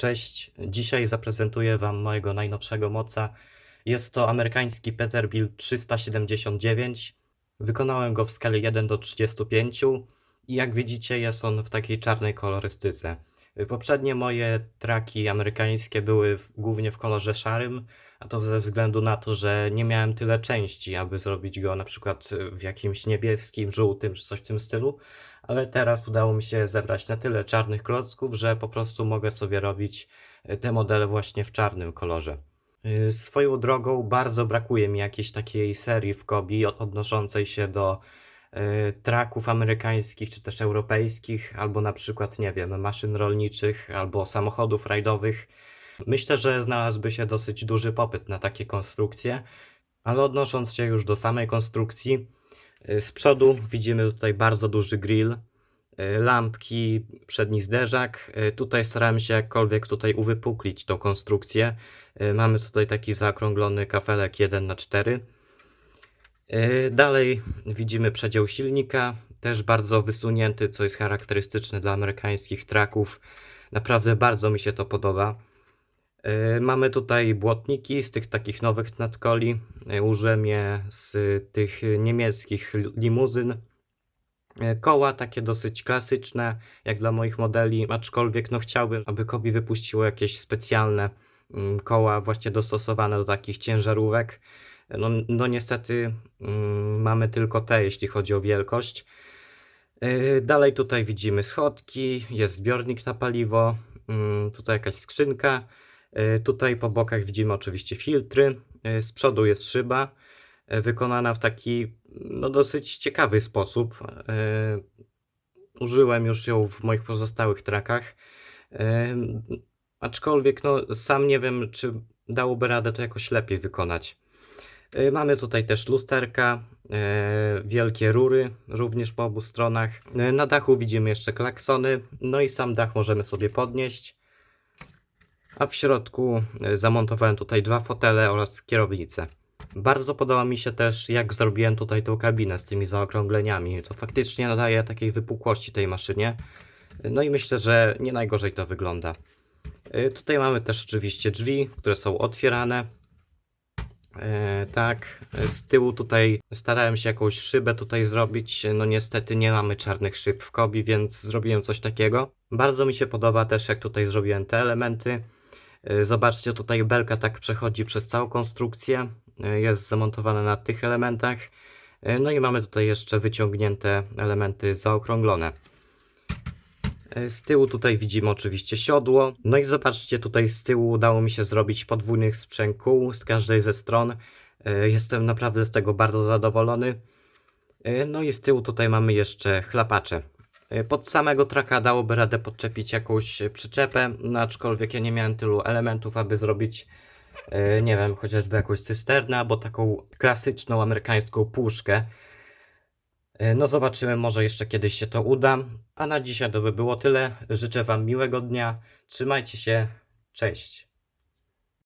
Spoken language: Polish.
Cześć, dzisiaj zaprezentuję Wam mojego najnowszego moca. Jest to amerykański Peterbilt 379. Wykonałem go w skali 1 do 35 i jak widzicie jest on w takiej czarnej kolorystyce. Poprzednie moje traki amerykańskie były w, głównie w kolorze szarym, a to ze względu na to, że nie miałem tyle części, aby zrobić go na przykład w jakimś niebieskim, żółtym czy coś w tym stylu ale teraz udało mi się zebrać na tyle czarnych klocków, że po prostu mogę sobie robić e, te modele właśnie w czarnym kolorze. Y, Swoją drogą bardzo brakuje mi jakiejś takiej serii w Kobi od- odnoszącej się do e, traków amerykańskich czy też europejskich, albo na przykład, nie wiem, maszyn rolniczych albo samochodów rajdowych. Myślę, że znalazłby się dosyć duży popyt na takie konstrukcje, ale odnosząc się już do samej konstrukcji, y, z przodu widzimy tutaj bardzo duży grill, y, lampki, przedni zderzak. Y, Tutaj starałem się jakkolwiek tutaj uwypuklić tą konstrukcję. Mamy tutaj taki zaokrąglony kafelek 1 na 4 Y, Dalej widzimy przedział silnika, też bardzo wysunięty, co jest charakterystyczne dla amerykańskich traków. Naprawdę bardzo mi się to podoba. Y, Mamy tutaj błotniki z tych takich nowych nadkoli. Y, Użyłem je z tych niemieckich li- limuzyn. Y, Koła takie dosyć klasyczne, jak dla moich modeli, aczkolwiek no chciałbym, aby Kobi wypuściło jakieś specjalne mm, koła właśnie dostosowane do takich ciężarówek. No, no niestety mm, mamy tylko te, jeśli chodzi o wielkość. Dalej tutaj widzimy schodki, jest zbiornik na paliwo, mm, tutaj jakaś skrzynka. Yy, Tutaj po bokach widzimy oczywiście filtry. Yy, Z przodu jest szyba, yy, wykonana w taki no, dosyć ciekawy sposób. Użyłem już ją w moich pozostałych trakach. Aczkolwiek no, sam nie wiem, czy dałoby radę to jakoś lepiej wykonać. Mamy tutaj też lusterka, e, wielkie rury, również po obu stronach. Na dachu widzimy jeszcze klaksony, no i sam dach możemy sobie podnieść. A w środku y, zamontowałem tutaj dwa fotele oraz kierownicę. Bardzo podoba mi się też, jak zrobiłem tutaj tą kabinę z tymi zaokrągleniami. To faktycznie nadaje takiej wypukłości tej maszynie. No i myślę, że nie najgorzej to wygląda. Y, Tutaj mamy też oczywiście drzwi, które są otwierane. E, tak, z tyłu tutaj starałem się jakąś szybę tutaj zrobić. No niestety nie mamy czarnych szyb w Kobi, więc zrobiłem coś takiego. Bardzo mi się podoba też jak tutaj zrobiłem te elementy. E, Zobaczcie, tutaj belka tak przechodzi przez całą konstrukcję. E, Jest zamontowana na tych elementach. E, No i mamy tutaj jeszcze wyciągnięte elementy zaokrąglone. Z tyłu tutaj widzimy oczywiście siodło. No i zobaczcie, tutaj z tyłu udało mi się zrobić podwójnych sprzęg kół z każdej ze stron. Jestem naprawdę z tego bardzo zadowolony. No i z tyłu tutaj mamy jeszcze chlapacze. E, Pod samego traka dałoby radę podczepić jakąś przyczepę, no aczkolwiek ja nie miałem tylu elementów, aby zrobić, e, nie wiem, chociażby jakąś cysternę albo taką klasyczną amerykańską puszkę. E, No zobaczymy, może jeszcze kiedyś się to uda. A na dzisiaj to by było tyle. Życzę Wam miłego dnia. Trzymajcie się. Cześć.